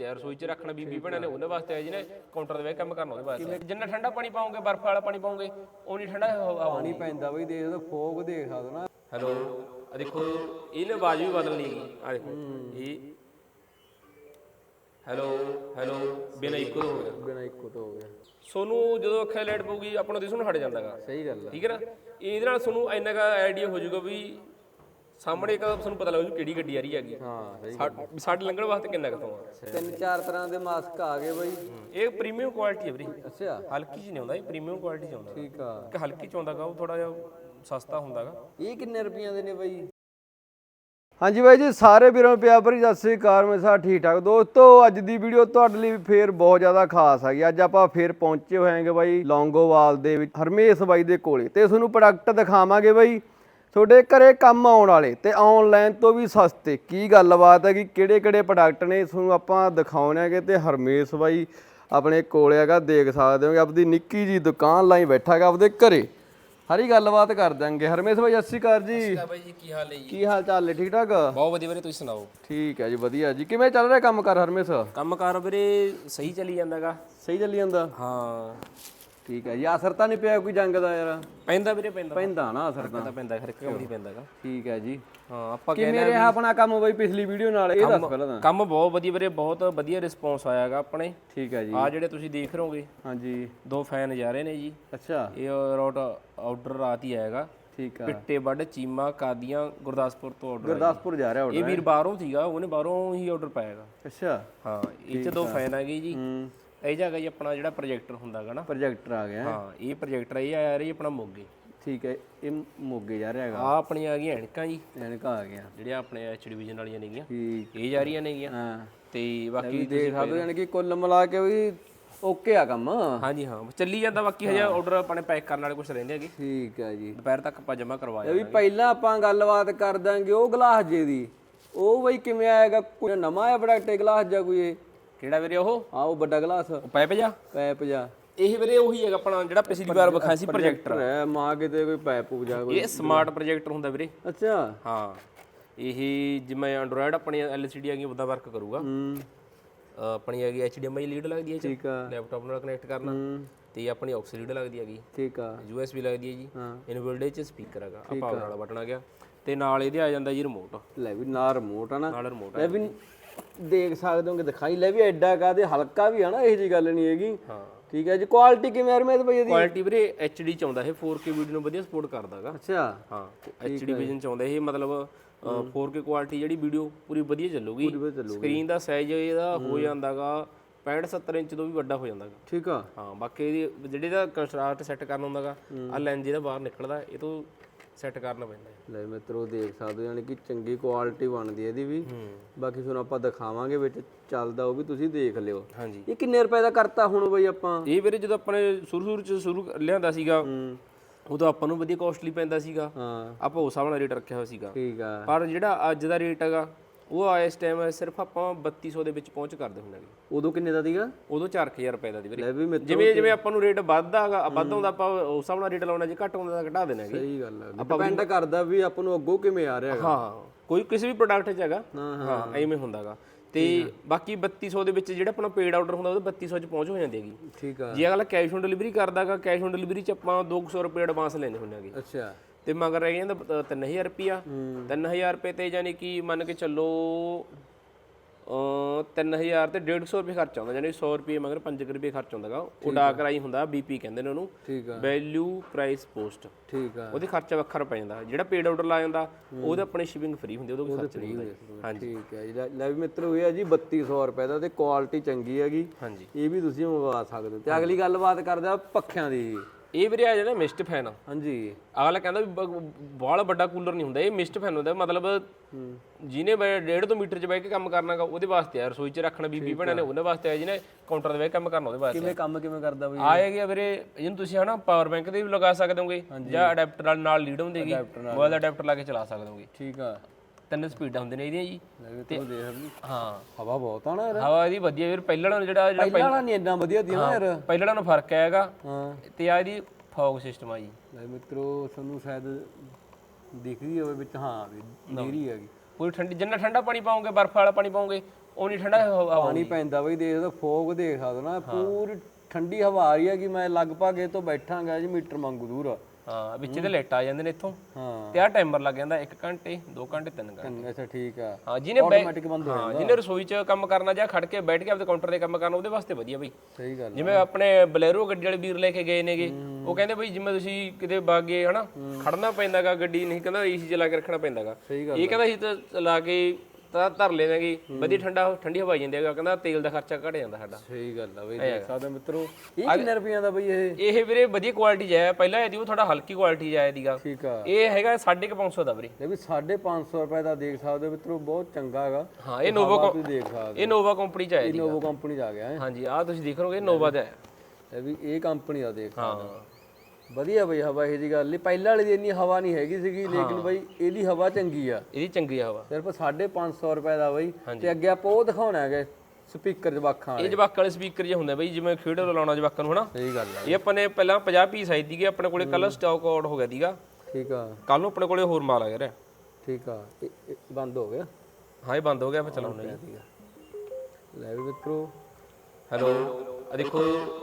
ਯਾਰ ਰਸੋਈ 'ਚ ਰੱਖਣਾ ਬੀਬੀ ਭੈਣਾਂ ਨੇ ਉਹਦੇ ਵਾਸਤੇ ਆਇਆ ਜਿਹਨੇ ਕਾਊਂਟਰ ਦੇ ਵਿੱਚ ਕੰਮ ਕਰਨਾ ਉਹਦੇ ਵਾਸਤੇ। ਜਿੰਨਾ ਠੰਡਾ ਪਾਣੀ ਪਾਉਂਗੇ ਬਰਫ਼ ਵਾਲਾ ਪਾਣੀ ਪਾਉਂਗੇ ਉਨੀ ਠੰਡਾ ਪਾਣੀ ਪੈਂਦਾ ਬਈ ਦੇਖ ਲਓ ਫੋਗ ਦੇਖ ਸਕਦੇ ਨਾ। ਹੈਲੋ ਆ ਦੇਖੋ ਇਹਨੇ ਆਵਾਜ਼ ਵੀ ਬਦਲਣੀ ਹੈਗੀ। ਆ ਦੇਖੋ ਇਹ ਹੈਲੋ ਹੈਲੋ ਬਿਨਾਂ ਇੱਕੋ ਤੋਂ ਹੋ ਗਿਆ। ਬਿਨਾ ਇੱਕੋ ਤੋਂ ਹੋ ਗਿਆ। ਸੋਨੂੰ ਜਦੋਂ ਅੱਖਾਂ ਲਾਈਟ ਪਊਗੀ ਆਪਣਾ ਦਿਸੂ ਹਟ ਜਾਂਦਾਗਾ। ਸਹੀ ਗੱਲ ਆ। ਠੀਕ ਹੈ ਨਾ? ਇਹਦੇ ਨਾਲ ਤੁਹਾਨੂੰ ਇੰਨਾ ਕਾ ਆਈਡੀਆ ਹੋ ਜਾਊਗਾ ਵੀ ਸਾਹਮਣੇ ਇੱਕ ਤੁਹਾਨੂੰ ਪਤਾ ਲੱਗ ਜੂ ਕਿਹੜੀ ਗੱਡੀ ਆ ਰਹੀ ਹੈਗੀ। ਹਾਂ ਸਾ- ਸਾਡੇ ਲੰਘਣ ਵਾਸਤੇ ਕਿੰਨਾ ਕੁ ਆ ਤਿੰਨ ਚਾਰ ਤਰ੍ਹਾਂ ਦੇ ਮਾਸਕ ਆ ਗਏ ਬਈ। ਇਹ ਪ੍ਰੀਮੀਅਮ ਕੁਆਲਿਟੀ ਹੈ ਵੀਰੇ। ਅੱਛਾ। ਹਲਕੀ ਜਿਹੀ ਨਹੀਂ ਆਉਂਦਾ ਇਹ ਪ੍ਰੀਮੀਅਮ ਕੁਆਲਿਟੀ ਚ ਆਉਂਦਾ। ਠੀਕ ਆ। ਇੱਕ ਹਲਕੀ ਚ ਆਉਂਦਾਗਾ ਉਹ ਥੋੜਾ ਜਿਹਾ ਸਸਤਾ ਹੁੰਦਾਗਾ। ਇਹ ਕਿੰਨੇ ਰੁਪਈਆਂ ਦੇ ਨੇ ਬਾਈ? ਹਾਂਜੀ ਬਾਈ ਜੀ ਸਾਰੇ ਵੀਰਾਂ ਨੂੰ ਪਿਆਰ ਭਰੀ ਸਤਿ ਸ੍ਰੀ ਅਕਾਲ ਮੈਂ ਸਾ ਠੀਕ ਠਾਕ ਦੋਸਤੋ ਅੱਜ ਦੀ ਵੀਡੀਓ ਤੁਹਾਡੇ ਲਈ ਫੇਰ ਬਹੁਤ ਜ਼ਿਆਦਾ ਖਾਸ ਹੈਗੀ। ਅੱਜ ਆਪਾਂ ਫੇਰ ਪਹੁੰਚੇ ਹੋਏ ਹਾਂਗੇ ਬਾਈ ਲੌਂਗੋਵਾਲ ਦੇ ਵਿੱਚ ਹਰਮੇਸ਼ ਬਾਈ ਦੇ ਕੋਲੇ। ਤੇ ਤੁਹਾਨੂੰ ਪ੍ਰੋਡਕਟ ਦਿਖਾਵਾਂਗੇ ਬਾਈ। ਤੁਹਾਡੇ ਘਰੇ ਕੰਮ ਆਉਣ ਵਾਲੇ ਤੇ ਆਨਲਾਈਨ ਤੋਂ ਵੀ ਸਸਤੇ। ਕੀ ਗੱਲਬਾਤ ਹੈ ਕਿ ਕਿਹੜੇ ਕਿਹੜੇ ਪ੍ਰੋਡਕਟ ਨੇ? ਤੁਹਾਨੂੰ ਆਪਾਂ ਦਿਖਾਉਣੇ ਹੈਗੇ ਤੇ ਹਰਮੇਸ਼ ਬਾਈ ਆਪਣੇ ਕੋਲੇ ਹੈਗਾ ਦੇਖ ਸਕਦੇ ਹੋਗੇ ਆਪਦੀ ਨਿੱਕੀ ਜੀ ਦੁਕਾਨ ਲਾਈ ਬੈਠਾ ਹੈਗਾ ਆਪਦੇ ਘਰੇ। ਹਰੀ ਗੱਲਬਾਤ ਕਰ ਦਾਂਗੇ ਹਰਮੇਸ਼ ਬਾਈ ਸਤਿ ਸ਼੍ਰੀ ਅਕਾਲ ਜੀ। ਬਾਈ ਜੀ ਕੀ ਹਾਲ ਹੈ ਜੀ? ਕੀ ਹਾਲ ਚਾਲ ਹੈ ਠੀਕ ਠਾਕ? ਬਹੁਤ ਵਧੀਆ ਵੀਰੇ ਤੁਸੀਂ ਸੁਣਾਓ? ਠੀਕ ਹੈ ਜੀ ਵਧੀਆ ਜੀ। ਕਿਵੇਂ ਚੱਲ ਰਿਹਾ ਕੰਮ ਕਰ ਹਰਮੇਸ਼? ਕੰਮਕਾਰ ਵੀਰੇ ਸਹੀ ਚੱਲੀ ਜਾਂਦਾਗਾ। ਸਹੀ ਚੱਲੀ ਜਾਂਦਾ? ਹਾਂ। ਠੀਕ ਹੈ ਜੀ। ਅਸਰ ਤਾਂ ਨਹੀਂ ਪਿਆ ਕੋਈ ਜੰਗ ਦਾ ਯਾਰ? ਪੈਂਦਾ ਵੀਰੇ ਪੈਂਦਾ ਪੈਂਦਾ ਨਾ ਅਸਰ ਤਾਂ। ਪੈਂਦਾ ਹਰ ਇੱਕ ਕੰਮ ਹੀ ਪੈਂਦਾਗਾ। ਠੀਕ ਹੈ ਜੀ। ਹਾਂ ਆਪਾਂ ਕਿਵੇਂ ਰਿਹਾ ਆਪਣਾ ਕੰਮ ਬਈ ਪਿਛਲੀ ਵੀਡੀਓ ਨਾਲ? ਇਹ ਦੱਸ ਪਹਿਲਾਂ ਤਾਂ। ਕੰਮ ਬਹੁਤ ਵਧੀਆ ਵੀਰੇ ਬਹੁਤ ਵਧੀਆ ਰਿਸਪੌਂਸ ਆਇਆਗਾ ਆਪਣੇ। ਠੀਕ ਹੈ ਜੀ। ਆ ਜਿਹੜੇ ਤੁਸੀਂ ਦੇਖ ਰਹੇ ਹੋਗੇ ਹਾਂਜੀ। ਦੋ ਫੈਨ ਜਾ ਰਹੇ ਨੇ ਜੀ। ਅੱਛਾ। ਇਹ ਰੋਟ ਆਰਡਰ ਰਾਤ ਹੀ ਆਏਗਾ ਠੀਕ ਆ। ਪਿੱਟੇ ਵੱਡ ਚੀਮਾ ਕਾਦੀਆਂ ਗੁਰਦਾਸਪੁਰ ਤੋਂ ਆਰਡਰ ਗੁਰਦਾਸਪੁਰ ਜਾ ਰਿਹਾ ਇਹ ਆਰਡਰ ਵੀਰ ਬਾਹਰੋਂ ਸੀਗਾ ਉਹਨੇ ਬਾਹਰੋਂ ਹੀ ਆਰਡਰ ਪਾਇਆਗਾ। ਅੱਛਾ। ਹਾਂ ਇਹ ਚ ਦੋ ਫੈਨ ਹੈਗੇ ਜੀ। ਹੂੰ। ਇਹ ਜਗ੍ਹਾ ਜੀ ਆਪਣਾ ਜਿਹੜਾ ਪ੍ਰੋਜੈਕਟਰ ਹੁੰਦਾਗਾ ਨਾ। ਪ੍ਰੋਜੈਕਟਰ ਆ ਗਿਆ। ਹਾਂ ਇਹ ਪ੍ਰੋਜੈਕਟਰ ਇਹ ਆ ਰਹੀ ਆਪਣਾ ਮੋਗੇ। ਠੀਕ ਹੈ ਇਹ ਮੋਗੇ ਜਾ ਰਿਹਾ ਹੈਗਾ। ਆ ਆਪਣੀਆਂ ਆ ਗਈਆਂ ਐਨਕਾਂ ਜੀ। ਐਨਕਾ ਆ ਗਿਆ ਜਿਹੜੀਆਂ ਆਪਣੇ ਐਚ ਡਿਵੀਜ਼ਨ ਵਾਲੀਆਂ ਨੇਗੀਆਂ। ਇਹ ਜਾ ਰਹੀਆਂ ਨੇਗੀਆਂ। ਹਾਂ। ਤੇ ਬਾਕੀ ਦੇਖ ਸਕਦੇ ਯਾਨੀ ਕਿ ਕੁੱਲ ਮਿਲਾ ਕੇ ਵੀ ਓਕੇ ਆ ਕੰਮ। ਹਾਂਜੀ ਹਾਂ। ਚੱਲੀ ਜਾਂਦਾ ਬਾਕੀ ਹਜੇ ਆਰਡਰ ਆਪਣੇ ਪੈਕ ਕਰਨ ਵਾਲੇ ਕੁਝ ਰਹਿੰਦੇ ਹੈਗੇ। ਠੀਕ ਹੈ ਜੀ। ਦੁਪਹਿਰ ਤੱਕ ਆਪਾਂ ਜਮ੍ਹਾਂ ਕਰਵਾਇਆ ਵੀ ਪਹਿਲਾਂ ਆਪਾਂ ਗੱਲਬਾਤ ਕਰ ਦਾਂਗੇ ਉਹ ਗਲਾਸ ਜੇ ਦੀ। ਉਹ ਬਈ ਕਿਵੇਂ ਆਏਗਾ? ਕੋਈ ਨਵਾਂ ਆਇਆ ਪ੍ਰੋਡਕਟ ਗਲਾਸ ਜਾਂ ਕੋਈ ਇਹ? ਕਿਹੜਾ ਵੀਰੇ ਉਹ? ਆ ਉਹ ਵੱਡਾ ਗਲਾਸ। ਪਾਈਪ ਜਾ ਪੈਪ ਜਾਂ ਇਹ ਵੀਰੇ ਉਹੀ ਹੈਗਾ ਆਪਣਾ ਜਿਹੜਾ ਪਿਛਲੀ ਵਾਰ ਵਿਖਾਇਆ ਸੀ ਪ੍ਰੋਜੈਕਟਰ ਹੈ ਮਾਂ ਕਿਤੇ ਕੋਈ ਪੈਪ ਜਾਂ ਕੋਈ ਇਹ ਸਮਾਰਟ ਪ੍ਰੋਜੈਕਟਰ ਹੁੰਦਾ ਵੀਰੇ। ਅੱਛਾ। ਹਾਂ। ਇਹ ਜਿਵੇਂ ਐਂਡਰੋਇਡ ਆਪਣੀ ਐਲਸੀਡੀ ਆ ਗਈ ਉਹਦਾ ਵਰਕ ਕਰੂਗਾ। ਹੂੰ। ਆਪਣੀ ਹੈਗੀ HDMI ਲੀਡ ਲੱਗਦੀ ਹੈ ਠੀਕ ਆ। ਲੈਪਟਾਪ ਨਾਲ ਕਨੈਕਟ ਕਰਨਾ। ਹੂੰ। ਤੇ ਆਪਣੀ ਆਕਸ ਲੀਡ ਲੱਗਦੀ ਹੈਗੀ। ਠੀਕ ਆ। USB ਲੱਗਦੀ ਹੈ ਜੀ। ਹਾਂ। ਇਨਬਿਲਡ ਚ ਸਪੀਕਰ ਹੈਗਾ। ਆ। ਪਾਵਰ ਵਾਲਾ ਬਟਨ ਆ ਗਿਆ। ਤੇ ਨਾਲ ਇਹਦੇ ਆ ਜਾਂਦਾ ਜੀ ਰਿਮੋਟ ਲੈ ਵੀ ਨਾ ਰਿਮੋਟ ਆ ਨਾ। ਨਾਲ ਰਿਮੋਟ ਲੈ ਵੀ ਦੇਖ ਸਕਦੇ ਹੋ ਕਿ ਦਿਖਾਈ ਲੈ ਵੀ ਐਡਾ ਕਾਦੇ ਹਲਕਾ ਵੀ ਆ ਨਾ ਇਹ ਜੀ ਗੱਲ ਨਹੀਂ ਹੈਗੀ। ਹਾਂ। ਠੀਕ ਹੈ ਜੀ ਕੁਆਲਿਟੀ ਕਿਵੇਂ ਹਰਮੇਤ ਬਈ ਇਹਦੀ? ਕੁਆਲਿਟੀ ਵੀਰੇ HD ਚ ਆਉਂਦਾ ਇਹ 4K ਵੀਡੀਓ ਨੂੰ ਵਧੀਆ ਸਪੋਰਟ ਕਰਦਾਗਾ। ਅੱਛਾ। ਹਾਂ HD ਵਿਜ਼ਨ ਚ ਆਉਂਦਾ ਇਹ ਮਤਲਬ ਅਹ, 4K ਕੁਆਲਿਟੀ ਜਿਹੜੀ ਵੀਡੀਓ ਪੂਰੀ ਵਧੀਆ ਚੱਲੂਗੀ। ਸਕਰੀਨ ਦਾ ਸਾਈਜ਼ ਇਹਦਾ ਹੋ ਜਾਂਦਾਗਾ 65 70 ਇੰਚ ਤੋਂ ਵੀ ਵੱਡਾ ਹੋ ਜਾਂਦਾਗਾ। ਠੀਕ ਆ। ਹਾਂ ਬਾਕੀ ਇਹਦੀ ਜਿਹੜੇ ਦਾ ਕੰਸਟਰਕਟ ਸੈੱਟ ਕਰਨਾ ਹੁੰਦਾਗਾ ਆ ਲੈਂਜ ਇਹਦਾ ਬਾਹਰ ਨਿਕਲਦਾ ਇਹ ਤੋਂ ਸੈੱਟ ਕਰਨਾ ਪੈਂਦਾ ਹੈ ਲੈ ਮਿੱਤਰੋ ਦੇਖ ਸਕਦੇ ਹੋ ਯਾਨੀ ਕਿ ਚੰਗੀ ਕੁਆਲਿਟੀ ਬਣਦੀ ਹੈ ਇਹਦੀ ਵੀ। ਬਾਕੀ ਤੁਹਾਨੂੰ ਆਪਾਂ ਦਿਖਾਵਾਂਗੇ ਵਿੱਚ ਚੱਲਦਾ ਉਹ ਵੀ ਤੁਸੀਂ ਦੇਖ ਲਿਓ। ਹਾਂਜੀ। ਇਹ ਕਿੰਨੇ ਰੁਪਏ ਦਾ ਕਰਤਾ ਹੁਣ ਬਈ ਆਪਾਂ? ਇਹ ਵੀਰੇ ਜਦੋਂ ਆਪਾਂ ਨੇ ਸ਼ੁਰੂ ਸ਼ੁਰੂ ਚ ਸ਼ੁਰੂ ਲਿਆਂਦਾ ਸੀਗਾ ਉਦੋਂ ਆਪਾਂ ਨੂੰ ਵਧੀਆ ਕੋਸਟਲੀ ਪੈਂਦਾ ਸੀਗਾ। ਹਾਂ। ਆਪਾਂ ਉਸ ਹਿਸਾਬ ਨਾਲ ਰੇਟ ਰੱਖਿਆ ਹੋਇਆ ਸੀਗਾ। ਠੀਕ ਆ। ਪਰ ਜਿਹੜਾ ਅੱਜ ਦਾ ਰੇਟ ਹੈਗਾ ਉਹ ਇਸ ਟਾਈਮ ਸਿਰਫ ਆਪਾਂ 3200 ਦੇ ਵਿੱਚ ਪਹੁੰਚ ਕਰਦੇ ਹੁੰਦੇ ਹਾਂ ਉਦੋਂ ਕਿੰਨੇ ਦਾ ਸੀਗਾ? ਉਦੋਂ 4000 ਰੁਪਏ ਦਾ ਦੀ ਵੀਰੇ। ਲੈ ਵੀ ਮਿੱਤਰੋ ਜਿਵੇਂ ਜਿਵੇਂ ਆਪਾਂ ਨੂੰ ਰੇਟ ਵੱਧਦਾ ਹੈਗਾ ਵੱਧ ਹੁੰਦਾ ਆਪਾਂ ਉਸ ਹਿਸਾਬ ਨਾਲ ਰੇਟ ਲਾਉਣਾ ਜੇ ਘੱਟ ਹੁੰਦਾ ਤਾਂ ਘਟਾ ਦੇਣਾ ਹੈਗੇ। ਸਹੀ ਗੱਲ ਹੈ ਡਿਪੈਂਡ ਕਰਦਾ ਵੀ ਆਪਾਂ ਨੂੰ ਅੱਗੋਂ ਕਿਵੇਂ ਆ ਰਿਹਾ ਹੈਗਾ। ਹਾਂ ਕੋਈ ਕਿਸੇ ਵੀ ਪ੍ਰੋਡਕਟ 'ਚ ਹੈਗਾ। ਹਾਂ, ਹਾਂ। ਐਵੇਂ ਹੁੰਦਾਗਾ ਤੇ ਬਾਕੀ 3200 ਦੇ ਵਿੱਚ ਜਿਹੜਾ ਆਪਣਾ ਪੇਡ ਆਰਡਰ ਹੁੰਦਾ ਉਹ 3200 ਚ ਪਹੁੰਚ ਹੋ ਜਾਂਦੀ ਹੈਗੀ। ਠੀਕ ਆ। ਜੇ ਅਗਲਾ ਕੈਸ਼ ਔਨ ਡਿਲੀਵਰੀ ਕਰਦਾਗਾ ਕੈਸ਼ ਔਨ ਡਿਲੀਵਰੀ ਚ ਆਪਾਂ 200 ਰੁਪਏ ਐਡਵਾਂਸ ਲੈਣੇ ਹੁੰਦੇ ਹੈਗੇ। ਅੱਛਾ। ਤੇ ਮਗਰ ਰਹਿ ਜਾਂਦਾ 3000 ਰੁਪਿਆ 3000 ਰੁਪਏ ਤੇ ਯਾਨੀ ਕਿ ਮੰਨ ਕੇ ਚੱਲੋ ਅ 3000 ਤੇ 150 ਰੁਪਏ ਖਰਚ ਆਉਂਦਾ ਯਾਨੀ 100 ਰੁਪਏ ਮਗਰ 5 ਰੁਪਏ ਖਰਚ ਆਉਂਦਾਗਾ। ਉਹ ਡਾਕ ਰਾਈ ਹੁੰਦਾ ਬੀਪੀ ਕਹਿੰਦੇ ਨੇ ਉਹਨੂੰ। ਠੀਕ ਆ। Value price post. ਠੀਕ ਆ। ਉਹਦੇ ਖਰਚਾ ਵੱਖਰਾ ਪੈ ਜਾਂਦਾ। ਜਿਹੜਾ ਪੇਡ ਆਰਡਰ ਲਾ ਜਾਂਦਾ ਉਹਦੇ ਆਪਣੇ ਸ਼ਿਪਿੰਗ ਫ੍ਰੀ ਹੁੰਦੀ ਉਹਦਾ ਕੋਈ ਖਰਚ ਨਹੀਂ ਹੁੰਦਾ ਹਾਂਜੀ। ਠੀਕ ਹੈ ਜੀ। ਲੈ- ਵੀ ਮਿੱਤਰੋ ਇਹ ਹੈ ਜੀ 3200 ਰੁਪਏ ਦਾ ਤੇ ਕੁਆਲਿਟੀ ਚੰਗੀ ਹੈਗੀ। ਹਾਂਜੀ। ਇਹ ਵੀ ਤੁਸੀਂ ਮੰਗਵਾ ਸਕਦੇ ਤੇ ਅਗਲੀ ਗੱਲਬਾਤ ਕਰਦੇ ਆ ਪੱਖਿਆਂ ਦੀ। ਜੀ ਇਹ ਵੀਰੇ ਆ ਜਾਂਦਾ ਮਿਸਟ ਫੈਨ ਹਾਂਜੀ। ਅਗਲਾ ਕਹਿੰਦਾ ਵੀ ਬਾਹਲਾ ਵੱਡਾ ਕੂਲਰ ਨਹੀਂ ਹੁੰਦਾ ਇਹ ਮਿਸਟ ਫੈਨ ਹੁੰਦਾ ਮਤਲਬ ਜਿਹਨੇ ਬਈ 1.5 ਤੋਂ ਮੀਟਰ 'ਚ ਬਹਿ ਕੇ ਕੰਮ ਕਰਨਾਗਾ ਉਹਦੇ ਵਾਸਤੇ ਆ ਰਸੋਈ 'ਚ ਰੱਖਣਾ ਬੀਬੀ ਭੈਣਾਂ ਨੇ ਉਹਦੇ ਵਾਸਤੇ ਆ ਜਿਹਨੇ ਕਾਊਂਟਰ ਤੇ ਬਹਿ ਕੇ ਕੰਮ ਕਰਨਾ ਉਹਦੇ ਵਾਸਤੇ ਕਿਵੇਂ ਕੰਮ ਕਿਵੇਂ ਕਰਦਾ ਬਈ? ਆਏਗਾ ਵੀਰੇ ਇਹਨੂੰ ਤੁਸੀਂ ਹਨਾ ਪਾਵਰ ਬੈਂਕ ਦੇ ਵੀ ਲਗਾ ਸਕਦੇ ਹੋਗੇ ਜਾਂ ਅਡਾਪਟਰ ਨਾਲ ਨਾਲ ਲੀਡ ਹੁੰਦੀਗੀ ਮੋਬਾਈਲ ਅਡਾਪਟਰ ਲਾ ਕੇ ਚਲਾ ਸਕਦੇ ਹੋਗੇ। ਠੀਕ ਆ। ਤਿੰਨ ਸਪੀਡਾਂ ਹੁੰਦੀਆਂ ਨੇ ਇਹਦੀਆਂ ਜੀ। ਦੇਖ ਹਾਂ। ਹਵਾ ਬਹੁਤ ਆ ਨਾ ਯਾਰ। ਹਵਾ ਇਹਦੀ ਵਧੀਆ ਵੀਰ ਪਹਿਲਾਂ ਨਾਲੋਂ ਜਿਹੜਾ ਜਿਹੜਾ ਪਹਿਲਾਂ ਵਾਲਾ ਨਹੀਂ ਇੰਨਾ ਵਧੀਆ ਦੀ ਨਾ ਯਾਰ। ਪਹਿਲਾਂ ਨਾਲੋਂ ਫ਼ਰਕ ਆਏਗਾ ਹਾਂ। ਤੇ ਆ ਇਹਦੀ ਫੌਗ ਸਿਸਟਮ ਆ ਜੀ। ਲੈ ਮਿੱਤਰੋ ਤੁਹਾਨੂੰ ਸ਼ਾਇਦ ਦਿਖਦੀ ਹੋਵੇ ਵਿੱਚ ਹਾਂ ਵੀ ਨੀਰੀ ਹੈਗੀ ਪੂਰੀ ਠੰਡੀ ਜਿੰਨਾ ਠੰਡਾ ਪਾਣੀ ਪਾਉਂਗੇ ਬਰਫ਼ ਵਾਲਾ ਪਾਣੀ ਪਾਉਂਗੇ ਉਹ ਨਹੀਂ ਠੰਡਾ ਹਵਾ ਪਾਣੀ ਪੈਂਦਾ ਬਈ ਦੇਖ ਲਓ ਫੋਗ ਦੇਖ ਸਕਦੇ ਨਾ। ਪੂਰੀ ਠੰਡੀ ਹਵਾ ਆ ਰਹੀ ਹੈ ਕਿ ਮੈਂ ਲਗਭਗ ਇਹ ਤੋਂ ਬੈਠਾਂਗਾ ਜੀ ਮੀਟਰ ਮੰਗੂ ਦੂਰ। ਹਾਂ ਵਿੱਚ ਲਾਈਟ ਆ ਜਾਂਦੇ ਨੇ ਇੱਥੋਂ। ਹਾਂ। ਤੇ ਆਹ ਟਾਈਮਰ ਲੱਗ ਜਾਂਦਾ 1 ਘੰਟੇ 2 ਘੰਟੇ 3 ਘੰਟੇ। ਅੱਛਾ ਠੀਕ ਆ। ਹਾਂ ਜਿਹਨੇ ਆਟੋਮੈਟਿਕ ਬੰਦ ਹੋ ਹਾਂ ਜਿਹਨੇ ਰਸੋਈ 'ਚ ਕੰਮ ਕਰਨਾ ਜਾਂ ਖੜ ਕੇ ਬੈਠ ਕੇ ਆਪਣੇ ਕਾਊਂਟਰ ਤੇ ਕੰਮ ਕਰਨਾ ਉਹਦੇ ਵਾਸਤੇ ਵਧੀਆ ਬਈ। ਸਹੀ ਗੱਲ ਜਿਵੇਂ ਆਪਣੇ ਬਲੈਰੋ ਗੱਡੀ ਵਾਲੇ ਵੀਰ ਲੈ ਕੇ ਗਏ ਨੇਗੇ ਉਹ ਕਹਿੰਦੇ ਬਈ ਜਿਵੇਂ ਤੁਸੀਂ ਕਿਤੇ ਬਾਗੇ ਹਨਾ ਖੜਨਾ ਪੈਂਦਾਗਾ ਗੱਡੀ ਨਹੀਂ ਕਹਿੰਦਾ ਏਸੀ ਚਲਾ ਕੇ ਰੱਖਣਾ ਪੈਂਦਾਗਾ। ਸਹੀ ਗੱਲ ਇਹ ਕਹਿੰਦਾ ਸੀ ਤਾਂ ਚਲਾ ਕੇ ਤਾਂ ਧਰ ਲੈਣਗੇ ਵਧੀਆ ਠੰਡਾ ਠੰਡੀ ਹਵਾ ਜਾਂਦੀ ਹੈਗਾ ਕਹਿੰਦਾ ਤੇਲ ਦਾ ਖਰਚਾ ਘਟ ਜਾਂਦਾ ਸਾਡਾ। ਸਹੀ ਗੱਲ ਆ ਬਈ ਦੇਖ ਸਕਦੇ ਹੋ ਮਿੱਤਰੋ। ਇਹ ਕਿੰਨੇ ਰੁਪਈਆਂ ਦਾ ਬਈ ਇਹ? ਇਹ ਵੀਰੇ ਵਧੀਆ ਕੁਆਲਿਟੀ ਹੈ। ਪਹਿਲਾਂ ਇਹਦੀ ਉਹ ਥੋੜਾ ਹਲਕੀ ਕੁਆਲਿਟੀ ਚ ਆਇਆ ਦੀਗਾ ਠੀਕ ਆ। ਇਹ ਹੈਗਾ 550 ਦਾ ਵੀਰੇ। ਇਹ ਵੀ 550 ਰੁਪਏ ਦਾ ਦੇਖ ਸਕਦੇ ਹੋ ਮਿੱਤਰੋ ਬਹੁਤ ਚੰਗਾ ਹੈਗਾ। ਹਾਂ ਇਹ ਨੋਵਾ ਸਕਦੇ ਇਹ ਨੋਵਾ ਕੰਪਨੀ ਚ ਆਇਆ ਜੀ ਇਨੋਵੋ ਕੰਪਨੀ ਚ ਆ ਗਿਆ ਹੈ। ਹਾਂਜੀ ਆਹ ਤੁਸੀਂ ਦੇਖ ਰਹੋਗੇ ਨੋਵਾ ਦਾ ਹੈ। ਇਹ ਵੀ ਇਹ ਕੰਪਨੀ ਦਾ ਦੇਖ ਹਾਂ। ਵਧੀਆ ਬਈ ਹਵਾ ਇਹ ਜੀ ਗੱਲ ਨਹੀਂ ਪਹਿਲਾਂ ਵਾਲੀ ਦੀ ਇੰਨੀ ਹਵਾ ਨਹੀਂ ਹੈਗੀ ਸੀਗੀ ਲੇਕਿਨ ਬਈ ਇਹਦੀ ਹਵਾ ਚੰਗੀ ਆ। ਇਹਦੀ ਚੰਗੀ ਹਵਾ। ਸਿਰਫ 550 ਰੁਪਏ ਦਾ ਬਈ ਤੇ ਅੱਗੇ ਆਪਾਂ ਉਹ ਦਿਖਾਉਣਾ ਹੈਗਾ ਸਪੀਕਰ ਜਵਾਖਾਂ ਇਹ ਜਵਾਕ ਵਾਲੇ ਸਪੀਕਰ ਜੇ ਹੁੰਦੇ ਬਈ ਜਿਵੇਂ ਖੇਡ ਲਾਉਣਾ ਜਵਾਕਾਂ ਨੂੰ ਹਨਾ। ਸਹੀ ਗੱਲ ਆ ਇਹ ਆਪਾਂ ਨੇ ਪਹਿਲਾਂ 50 ਪੀਸ ਆਈ ਸੀਗੇ ਆਪਣੇ ਕੋਲੇ ਕੱਲ ਸਟਾਕ ਆਊਟ ਹੋ ਗਿਆ ਦੀਗਾ ਠੀਕ ਆ। ਕੱਲ ਨੂੰ ਆਪਣੇ ਕੋਲੇ ਹੋਰ ਮਾਲ ਆ ਗਿਆ ਰਿਹਾ। ਠੀਕ ਆ। ਬੰਦ ਹੋ ਗਿਆ? ਹਾਂ ਇਹ ਬੰਦ ਹੋ ਗਿਆ ਫਿਰ ਚਲਾਉਣਾ ਜੀ ਲੈ ਵੀ ਮਿੱਤਰੋ। ਹੈਲੋ। ਆ ਦੇਖੋ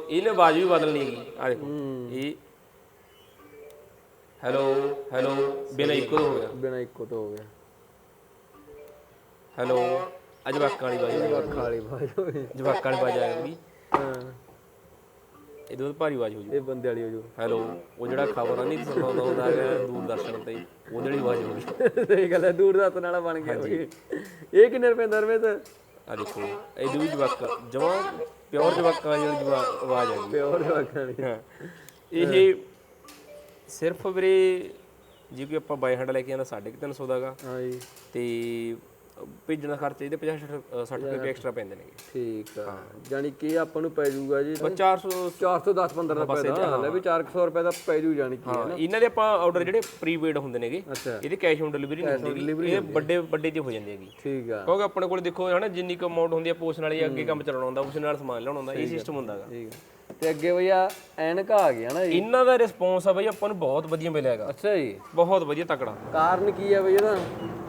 ਇਹਨੇ ਆਵਾਜ਼ ਵੀ ਬਦਲਣੀ ਹੈਗੀ। ਆ ਦੇਖੋ। ਇਹ ਹੈਲੋ ਹੈਲੋ ਬਿਨਾ ਇੱਕੋ ਹੋ ਗਿਆ। ਬਿਨਾ ਇੱਕੋ ਤੋਂ ਹੋ ਗਿਆ। ਹੈਲੋ ਆ ਜਵਾਕਾਂ ਵਾਲੀ ਆਵਾਜ਼ ਆ ਗਈ। ਅੱਖਾਂ ਵਾਲੀ ਬਾਜ ਹੋਈ ਜਵਾਕਾਂ ਵਾਲੀ ਆਵਾਜ਼ ਆ ਗਈ ਹਾਂ। ਇਹਦੇ ਤੋਂ ਭਾਰੀ ਆਵਾਜ਼ ਹੋ ਜੂ। ਇਹ ਬੰਦੇ ਵਾਲੀ ਹੋ ਜੂ। ਹੈਲੋ ਉਹ ਜਿਹੜਾ ਖਬਰ ਨਹੀਂ ਸੁਣਾਉਂਦਾ ਹੁੰਦਾ ਹੈਗਾ ਦੂਰਦਰਸ਼ਨ ਤੇ ਉਹਦੇ ਵਾਲੀ ਆਵਾਜ਼ ਹੋ ਗਈ। ਸਹੀ ਗੱਲ ਹੈ ਦੂਰ ਦਾ ਵਾਲਾ ਬਣ ਗਿਆ ਬਈ ਇਹ। ਕਿੰਨੇ ਰੁਪਏ ਦਾ ਰੁਪਏ ਤੇ? ਆ ਦੇਖੋ ਇਹਦੇ ਵੀ ਜਵਾਕ ਜਮਾਂ ਪਿਓਰ ਜਵਾਕਾਂ ਵਾਲੀ ਜਿਹੜੀ ਜਵਾ- ਆਵਾਜ਼ ਆ ਗਈ। ਪਿਓਰ ਵਾਲੀ। ਹਾਂ। ਇਹ ਸਿਰਫ ਵੀਰੇ ਜੇ ਕੋਈ ਆਪਾਂ ਬਾਈ ਹੈਂਡ ਲੈ ਕੇ ਆਂਦਾ 350 ਦਾਗਾ ਹਾਂ ਜੀ। ਤੇ ਭੇਜਣ ਦਾ ਖਰਚਾ ਇਹਦੇ 50 60 ਰੁਪਏ ਐਕਸਟਰਾ ਪੈਂਦੇ ਨੇਗੇ। ਠੀਕ ਆ। ਜਾਨੀ ਕਿ ਆਪਾਂ ਨੂੰ ਪੈ ਜਾਊਗਾ ਜੀ ਬਸ 400 410 15 ਰੁਪਏ ਦਾ। ਹਲੇ ਵੀ 400 ਰੁਪਏ ਦਾ ਪੈ ਜੂ ਜਾਨੀ ਕਿ ਹਾਂ ਇਹਨਾਂ ਦੇ ਆਪਾਂ ਆਰਡਰ ਜਿਹੜੇ ਪ੍ਰੀਪੇਡ ਹੁੰਦੇ ਨੇਗੇ ਇਹਦੇ ਕੈਸ਼ ਔਨ ਡਿਲੀਵਰੀ ਨਹੀਂ ਹੁੰਦੀ ਇਹ ਵੱਡੇ ਵੱਡੇ ਤੇ ਹੋ ਜਾਂਦੀ ਹੈਗੀ। ਠੀਕ ਆ। ਕਿਉਂਕਿ ਆਪਣੇ ਕੋਲ ਦੇਖੋ ਹਨਾ ਜਿੰਨੀ ਕੁ ਅਮਾਉਂਟ ਹੁੰਦੀ ਪੋਸਟ ਨਾਲ ਹੀ ਅੱਗੇ ਕੰਮ ਚਲਾਉਣਾ ਹੁੰਦਾ ਉਸ ਨਾਲ ਸਮਾਨ ਲਿਆਉਣਾ ਹੁੰਦਾ ਇਹ ਸਿਸਟਮ ਹੁੰਦਾਗਾ ਠੀਕ ਆ। ਤੇ ਅੱਗੇ ਭਈਆ ਐਨਕਾ ਆ ਗਿਆ ਨਾ ਜੀ। ਇਹਨਾਂ ਦਾ ਰਿਸਪੌਂਸ ਆ ਬਈ ਆਪਾਂ ਨੂੰ ਬਹੁਤ ਵਧੀਆ ਮਿਲਿਆ ਹੈਗਾ। ਅੱਛਾ ਜੀ। ਬਹੁਤ ਵਧੀਆ ਤਕੜਾ। ਕਾਰਨ ਕੀ ਆ ਬਈ ਇਹਦਾ?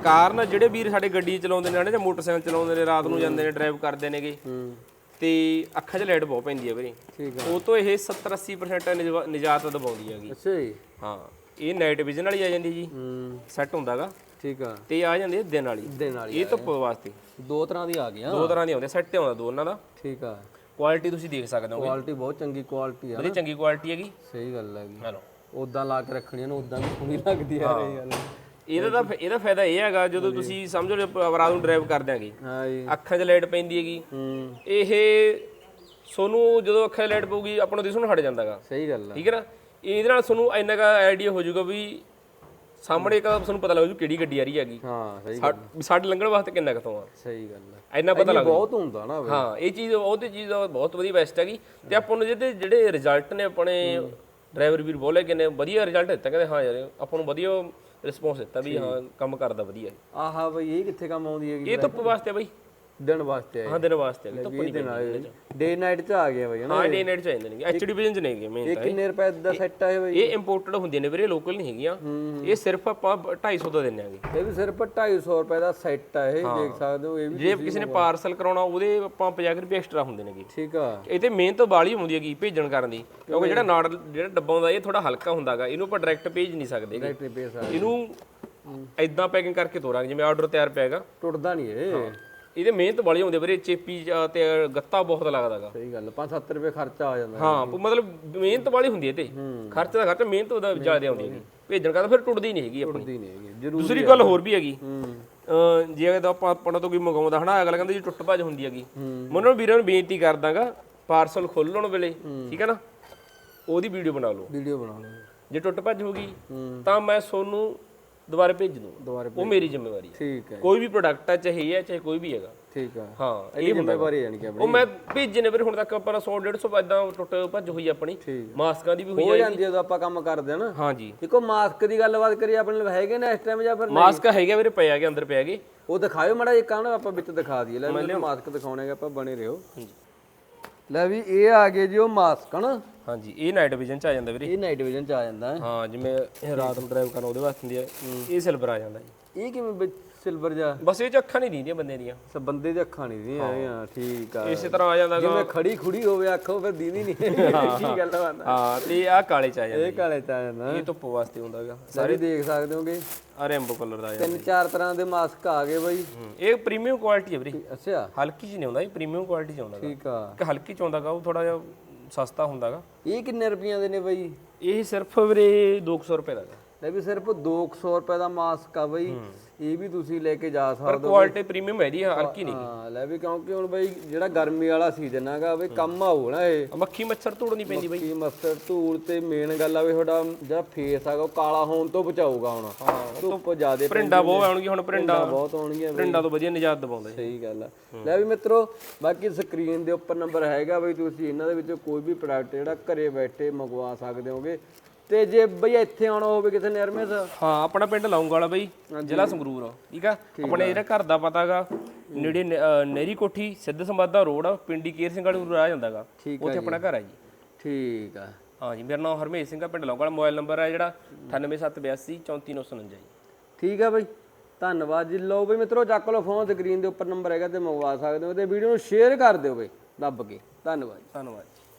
ਕਾਰਨ ਜਿਹੜੇ ਵੀਰ ਸਾਡੇ ਗੱਡੀ ਚਲਾਉਂਦੇ ਨੇ ਹਨਾ ਜਾਂ ਮੋਟਰਸਾਈਕਲ ਚਲਾਉਂਦੇ ਨੇ ਰਾਤ ਨੂੰ ਜਾਂਦੇ ਨੇ ਡਰਾਈਵ ਕਰਦੇ ਨੇਗੇ। ਹੂੰ। ਤੇ ਅੱਖਾਂ 'ਚ ਲਾਈਟ ਬਹੁਤ ਪੈਂਦੀ ਹੈ ਵੀਰੇ। ਠੀਕ ਉਹ ਤੋਂ ਇਹ 70 80% ਨਿਜਵਾ- ਨਿਜਾਤ ਦਵਾਉਂਦੀ ਹੈਗੀ। ਅੱਛਾ ਜੀ। ਹਾਂ ਇਹ ਨਾਈਟ ਵਿਜ਼ਨ ਵਾਲੀ ਆ ਜਾਂਦੀ ਜੀ। ਹੂੰ। ਸੈੱਟ ਹੁੰਦਾਗਾ। ਠੀਕ ਆ। ਤੇ ਆ ਜਾਂਦੀ ਹੈ ਦਿਨ ਵਾਲੀ। ਦਿਨ ਵਾਲੀ ਇਹ ਧੁੱਪ ਵਾਸਤੇ। ਦੋ ਤਰ੍ਹਾਂ ਦੀ ਆ ਗਈਆਂ। ਦੋ ਤਰ੍ਹਾਂ ਦੀ ਆਉਂਦੇ ਸੈੱਟ ਆਉਂਦਾ ਦੋਨਾਂ ਦਾ। ਠੀਕ ਆ। ਕੁਆਲਿਟੀ ਤੁਸੀਂ ਦੇਖ ਸਕਦੇ ਹੋ ਕੁਆਲਿਟੀ ਬਹੁਤ ਚੰਗੀ ਕੁਆਲਿਟੀ ਆ ਬੜੀ ਚੰਗੀ ਕੁਆਲਿਟੀ ਹੈਗੀ। ਸਹੀ ਗੱਲ ਹੈਗੀ ਹੈਲੋ ਉਦਾਂ ਲਾ ਕੇ ਰੱਖਣੀ ਨੂੰ ਉਦਾਂ ਵੀ ਸੋਹਣੀ ਲੱਗਦੀ ਆ ਇਹ ਗੱਲ। ਇਹਦਾ ਤਾਂ ਇਹਦਾ ਫਾਇਦਾ ਇਹ ਹੈਗਾ ਜਦੋਂ ਤੁਸੀਂ ਸਮਝੋ ਰਾਤ ਨੂੰ ਡਰਾਈਵ ਕਰਦੇ ਆਂਗੇ। ਹਾਂ ਅੱਖਾਂ 'ਚ ਲਾਈਟ ਪੈਂਦੀ ਹੈਗੀ। ਹੂੰ। ਇਹ ਸੋਨੂੰ ਜਦੋਂ ਅੱਖਾਂ 'ਚ ਲਾਈਟ ਪਊਗੀ ਆਪਾਂ ਨੂੰ ਦਿਸਣੋਂ ਹਟ ਜਾਂਦਾਗਾ। ਸਹੀ ਗੱਲ ਆ। ਠੀਕ ਹੈ ਨਾ? ਇਹਦੇ ਨਾਲ ਤੁਹਾਨੂੰ ਇੰਨਾ ਕਾ ਆਈਡੀਆ ਹੋ ਜਾਊਗਾ ਵੀ ਸਾਹਮਣੇ ਕਾ ਤੁਹਾਨੂੰ ਪਤਾ ਲੱਗ ਜੂ ਕਿਹੜੀ ਗੱਡੀ ਆ ਰਹੀ ਹੈਗੀ। ਹਾਂ ਸਹੀ ਸਾ- ਵੀ ਸਾਡੇ ਲੰਘਣ ਵਾਸਤੇ ਕਿੰਨਾ ਕੁ ਤੋਂ ਆ? ਸਹੀ ਗੱਲ ਆ ਇੰਨਾ ਪਤਾ ਲੱਗ ਬਹੁਤ ਹੁੰਦਾ ਨਾ ਬਈ। ਹਾਂ ਇਹ ਚੀਜ਼ ਉਹ ਤੇ ਚੀਜ਼ ਬਹੁਤ ਵਧੀਆ ਬੈਸਟ ਹੈਗੀ। ਤੇ ਆਪਾਂ ਨੂੰ ਜਿਹਦੇ ਜਿਹੜੇ ਰਿਜ਼ਲਟ ਨੇ ਆਪਣੇ ਡਰਾਈਵਰ ਵੀਰ ਬੋਲੇ ਕਿ ਨੇ ਵਧੀਆ ਰਿਜ਼ਲਟ ਦਿੱਤਾ ਕਹਿੰਦੇ ਹਾਂ ਯਾਰ ਆਪਾਂ ਨੂੰ ਵਧੀਆ ਰਿਸਪੌਂਸ ਦਿੱਤਾ ਵੀ ਹਾਂ ਕੰਮ ਕਰਦਾ ਵਧੀਆ। ਹੈ। ਆਹਾ ਬਈ ਇਹ ਕਿੱਥੇ ਕੰਮ ਆਉਂਦੀ ਹੈਗੀ ਇਹ ਧੁੱਪ ਵਾਸਤੇ ਬਈ। ਦਿਨ ਵਾਸਤੇ ਆਏ। ਹਾਂ ਦਿਨ ਵਾਸਤੇ ਹੈਗੀ, ਧੁੱਪ ਨਹੀਂ ਦਿਨ ਆਏ ਡੇ ਨਾਈਟ ਚ। ਆ ਗਿਆ ਬਈ ਹਾਂ ਡੇ ਨਾਈਟ ਚ ਆਉਂਦੇ ਨੇ। ਐਚਡੀ ਵਿਜ਼ਨ ਚ ਨਹੀਂ ਮੇਨ ਇਹ ਤਾਂ ਕਿੰਨੇ ਰੁਪਏ ਦਾ ਸੈੱਟ ਆ ਇਹ ਬਈ? ਇਹ ਇੰਪੋਰਟਡ ਹੁੰਦੀਆਂ ਨੇ ਵੀਰੇ ਲੋਕਲ ਨਹੀਂ ਹੈਗੀਆਂ। ਇਹ ਸਿਰਫ ਆਪਾਂ 250 ਦਾ ਦਿੰਨੇ ਆਂਗੇ। ਇਹ ਵੀ ਸਿਰਫ 250 ਰੁਪਏ ਦਾ ਸੈੱਟ ਆ ਇਹ ਦੇਖ ਸਕਦੇ ਹੋ ਇਹ ਵੀ ਜੇ ਕਿਸੇ ਨੇ ਪਾਰਸਲ ਕਰਾਉਣਾ ਉਹਦੇ ਆਪਾਂ 50 ਰੁਪਏ ਐਕਸਟਰਾ ਹੁੰਦੇ ਨੇਗੇ। ਠੀਕ ਆ। ਇਹ ਤੇ ਮਿਹਨਤ ਬਾਲੀ ਹੁੰਦੀ ਹੈਗੀ ਭੇਜਣ ਕਰਨ ਦੀ। ਕਿਉਂਕਿ ਜਿਹੜਾ ਨਾੜ ਜਿਹੜਾ ਡੱਬਾ ਹੁੰਦਾ ਇਹ ਥੋੜਾ ਹਲਕਾ ਹੁੰਦਾਗਾ। ਇਹਨੂੰ ਆਪਾਂ ਡਾਇਰੈਕਟ ਭੇਜ ਨਹੀਂ ਸਕਦੇ ਆ ਇਹਨੂੰ ਇਦਾਂ ਪੈਕਿੰਗ ਕਰਕੇ ਤੋਰਾਂਗੇ ਜਿਵੇਂ ਆਰਡਰ ਤਿਆਰ ਪਿਆਗਾ ਟੁੱਟਦਾ ਨਹੀਂ ਇਹ। ਇਹਦੇ ਮਿਹਨਤ ਬਾਲੀ ਹੁੰਦੀ ਵੀਰੇ ਚੇਪੀ ਤੇ ਗੱਤਾ ਬਹੁਤ ਲੱਗਦਾਗਾ। ਸਹੀ ਗੱਲ 5-7 ਰੁਪਏ ਖਰਚਾ ਆ ਜਾਂਦਾ ਹਾਂ ਮਤਲਬ ਮਿਹਨਤ ਵਾਲੀ ਹੁੰਦੀ ਹੈ। ਤੇ ਖਰਚ ਦਾ ਖਰਚ ਮਿਹਨਤ ਉਹਦਾ ਜ਼ਿਆਦਾ ਆਉਂਦੀ ਹੈਗੀ। ਭੇਜਣ ਕਰਦਾ ਫਿਰ ਟੁੱਟਦੀ ਨਹੀਂ ਹੈਗੀ ਆਪਣੀ। ਟੁੱਟਦੀ ਨਹੀਂ ਹੈਗੀ ਜ਼ਰੂਰ ਦੂਸਰੀ ਗੱਲ ਹੋਰ ਵੀ ਹੈਗੀ। ਹੂੰ। ਜੇ ਅਗਰ ਆਪਾਂ ਆਪਣਾ ਤੋਂ ਕੋਈ ਮੰਗਾਉਂਦਾ ਹਨਾ ਅਗਲਾ ਕਹਿੰਦਾ ਜੀ ਟੁੱਟ ਭੱਜ ਹੁੰਦੀ ਹੈਗੀ। ਮੈਂ ਉਹਨਾਂ ਵੀਰਾਂ ਨੂੰ ਬੇਨਤੀ ਕਰਦਾਗਾ ਪਾਰਸਲ ਖੋਲਣ ਵੇਲੇ ਠੀਕ ਹੈ ਨਾ ਉਹਦੀ ਵੀਡੀਓ ਬਣਾ ਲਓ। ਵੀਡੀਓ ਬਣਾ ਲਓ। ਜੇ ਟੁੱਟ ਭੱਜ ਹੋ ਗਈ ਹੂੰ। ਤਾਂ ਮੈਂ ਤੁਹਾਨੂੰ ਦੁਬਾਰਾ ਭੇਜ ਦੂੰਗਾ। ਦੁਬਾਰੇ ਉਹ ਮੇਰੀ ਜ਼ਿੰਮੇਵਾਰੀ ਹੈ। ਠੀਕ ਹੈ। ਕੋਈ ਵੀ ਪ੍ਰੋਡਕਟ ਹੈ ਚਾਹੇ ਇਹ ਹੈ ਚਾਹੇ ਕੋਈ ਵੀ ਹੈਗਾ। ਠੀਕ ਆ। ਹਾਂ ਇਹ ਜ਼ਿੰਮੇਵਾਰੀ ਜਾਨੀ ਕਿ ਉਹ ਮੈਂ ਭੇਜੇ ਨੇ ਵੀਰੇ ਹੁਣ ਤੱਕ ਆਪਾਂ 100 150 ਇਦਾਂ ਟੁੱਟ ਭੱਜ ਹੋਈ ਆਪਣੀ। ਮਾਸਕਾਂ ਦੀ ਵੀ ਹੋਈ ਹੋ ਜਾਂਦੀ ਹੈ ਜਦੋਂ ਆਪਾਂ ਕੰਮ ਕਰਦੇ ਆ ਨਾ। ਹਾਂਜੀ ਦੇਖੋ ਮਾਸਕ ਦੀ ਗੱਲਬਾਤ ਕਰੀਏ ਆਪਣੇ ਲਈ ਹੈਗੇ ਨੇ ਇਸ ਟਾਈਮ ਜਾਂ ਫਿਰ ਮਾਸਕ ਹੈਗਾ ਵੀਰੇ ਪਏ ਹੈਗੇ ਅੰਦਰ ਪਏ ਹੈਗੇ। ਉਹ ਦਿਖਾਇਓ ਮੜਾ ਇੱਕ ਆਣ ਆਪਾਂ ਵਿੱਚ ਦਿਖਾ ਦਈਏ। ਲੈ ਮਾਸਕ ਦਿਖਾਉਣੇਗਾ ਆਪਾਂ ਬਣੇ ਰਹੋ। ਲੈ ਵੀ ਇਹ ਆ ਗਏ ਜੀ ਉਹ ਮਾਸਕ ਹਨ? ਹਾਂਜੀ ਇਹ ਨਾਈਟ ਵਿਜ਼ਨ ਚ ਆ ਜਾਂਦਾ ਵੀਰੇ। ਇਹ ਨਾਈਟ ਵਿਜ਼ਨ ਚ ਆ ਜਾਂਦਾ ਹੈ। ਹਾਂ ਜਿਵੇਂ ਇਹ ਰਾਤ ਨੂੰ ਡਰਾਈਵ ਕਰਨਾ ਉਹਦੇ ਵਾਸਤੇ ਹੁੰਦੀ ਹੈ। ਇਹ ਸਿਲਵਰ ਆ ਜਾਂਦਾ ਜੀ। ਇਹ ਕਿਵੇਂ ਸਿਲਵਰ ਜਾ? ਬਸ ਇਹ ਚ ਅੱਖਾਂ ਨਹੀਂ ਦੀਦੀਆਂ ਬੰਦੇ ਦੀਆਂ। ਸ ਬੰਦੇ ਦੀ ਅੱਖਾਂ ਨਹੀਂ ਦੀਆਂ ਹੈਗੀਆਂ ਠੀਕ ਆ। ਇਸੇ ਤਰ੍ਹਾਂ ਆ ਜਾਂਦਾ ਜਿਵੇਂ ਖੜੀ ਖੁੜੀ ਹੋਵੇ ਅੱਖ ਉਹ ਫਿਰ ਦੀਦੀ ਨਹੀਂ। ਕੀ ਗੱਲ ਬਾਤ ਹਾਂ ਤੇ ਆ ਕਾਲੇ ਚ ਆ ਜਾਂਦਾ ਇਹ ਕਾਲੇ ਤਾਂ ਜਾਂਦਾ। ਇਹ ਧੁੱਪ ਵਾਸਤੇ ਹੁੰਦਾ ਗਾ। ਸਾਰੇ ਦੇਖ ਸਕਦੇ ਹੋਗੇ। ਆ ਰੈਂਬੋ ਕਲਰ ਦਾ ਆ ਜਾਂਦਾ ਤਿੰਨ ਚਾਰ ਤਰ੍ਹਾਂ ਦੇ ਮਾਸਕ ਆ ਗਏ ਬਾਈ। ਹੂੰ, ਇਹ ਪ੍ਰੀਮੀਅਮ ਕੁਆਲਿਟੀ ਹੈ ਵੀਰੇ। ਅੱਛਾ। ਹਲਕੀ ਜਿਹੀ ਨਹੀਂ ਹੁੰਦਾ ਇਹ ਪ੍ਰੀਮੀਅਮ ਕੁਆਲਿਟੀ ਚ ਆਉਂਦਾ ਠੀਕ ਆ। ਇੱਕ ਹਲਕੀ ਚ ਆਉਂਦਾ ਗਾ ਉਹ ਥੋੜਾ ਜਿਹਾ ਸਸਤਾ ਹੁੰਦਾ ਗਾ ਇਹ ਕਿੰਨੇ ਰੁਪਈਆਂ ਦੇ ਨੇ ਬਾਈ? ਇਹ ਸਿਰਫ ਵੀਰੇ 200 ਰੁਪਏ ਦਾ ਗਾ ਲੈ ਵੀ ਸਿਰਫ 200 ਰੁਪਏ ਦਾ ਮਾਸਕ ਆ ਬਾਈ। ਇਹ ਵੀ ਤੁਸੀਂ ਲੈ ਕੇ ਜਾ ਸਕਦੇ ਪਰ ਕੁਆਲਿਟੀ ਪ੍ਰੀਮੀਅਮ ਹੈ ਇਹਦੀ ਹਲਕੀ ਨਹੀਂ। ਹਾਂ ਲੈ ਵੀ ਕਿਉਂਕਿ ਹੁਣ ਬਾਈ ਜਿਹੜਾ ਗਰਮੀ ਵਾਲਾ ਸੀਜ਼ਨ ਹੈਗਾ ਬਈ ਕੰਮ ਆਊ ਨਾ ਇਹ। ਮੱਖੀ ਮੱਛਰ ਧੂੜ ਨਹੀਂ ਪੈਂਦੀ ਬਈ। ਕੀ ਮਸਟਰ ਧੂੜ ਤੇ ਮੇਨ ਗੱਲ ਆ ਵੀ ਤੁਹਾਡਾ ਜਿਹੜਾ ਫੇਸ ਹੈਗਾ ਉਹ ਕਾਲਾ ਹੋਣ ਤੋਂ ਬਚਾਊਗਾ ਹੁਣ। ਧੁੱਪ ਜ਼ਿਆਦੇ ਪਰਿੰਡਾ ਬਹੁਤ ਆਉਣਗੇ ਹੁਣ ਪਰਿੰਡਾ ਬਹੁਤ ਆਉਣਗੀਆਂ ਪਰਿੰਡਾ ਤੋਂ ਵਧੀਆ ਨਿਜਾਤ ਦਵਾਉਂਦਾ। ਸਹੀ ਗੱਲ ਆ। ਲੈ ਵੀ ਮਿੱਤਰੋ ਬਾਕੀ ਸਕਰੀਨ ਦੇ ਉੱਪਰ ਨੰਬਰ ਹੈਗਾ ਬਈ ਤੁਸੀਂ ਇਹਨਾਂ ਦੇ ਵਿੱਚੋਂ ਕੋਈ ਵੀ ਪ੍ਰੋਡਕਟ ਜਿਹੜਾ ਘਰੇ ਬੈਠੇ ਮੰਗਵਾ ਸਕਦੇ ਹੋਗੇ। ਤੇ ਜੇ ਬਈ ਇੱਥੇ ਆਉਣਾ ਹੋਵੇ ਕਿਸੇ ਨਰਮੇ ਦਾ ਹਾਂ ਆਪਣਾ ਪਿੰਡ ਲਾਉਂਗਾ ਵਾਲਾ ਬਈ ਜ਼ਿਲ੍ਹਾ ਸੰਗਰੂਰ ਆ, ਠੀਕ ਆ। ਆਪਣੇ ਜਿਹੜਾ ਘਰ ਦਾ ਪਤਾਗਾ ਨੇੜੇ ਨ- ਅਹ ਨਹਿਰੀ ਕੋਠੀ ਸਿੱਧ ਸੰਵਾਦਾ ਰੋਡ ਆ, ਪਿੰਡੀ ਕੇਰ ਸਿੰਘ ਵਾਲੇ ਨੂੰ ਰਾਹ ਜਾਂਦਾਗਾ ਠੀਕ ਉੱਥੇ ਆਪਣਾ ਘਰ ਆ ਜੀ। ਠੀਕ ਆ। ਹਾਂ ਜੀ ਮੇਰਾ ਨਾਮ ਹਰਮੇਸ਼ ਸਿੰਘ ਆ ਪਿੰਡ ਲਾਉਂਗਾ ਮੋਬਾਈਲ ਨੰਬਰ ਹੈ ਜਿਹੜਾ 98782 34949 ਜੀ। ਠੀਕ ਆ ਬਈ ਧੰਨਵਾਦ ਜੀ। ਲਓ ਬਈ ਮਿੱਤਰੋ ਚੱਕ ਲਓ ਫੋਨ ਸਕਰੀਨ ਦੇ ਉੱਪਰ ਨੰਬਰ ਹੈਗਾ ਤੇ ਮੰਗਵਾ ਸਕਦੇ ਹੋ ਤੇ ਵੀਡੀਓ ਨੂੰ ਸ਼ੇਅਰ ਕਰ ਦਿਓ ਬਈ ਦੱਬ ਕੇ। ਧੰਨਵਾਦ ਧੰਨਵਾਦ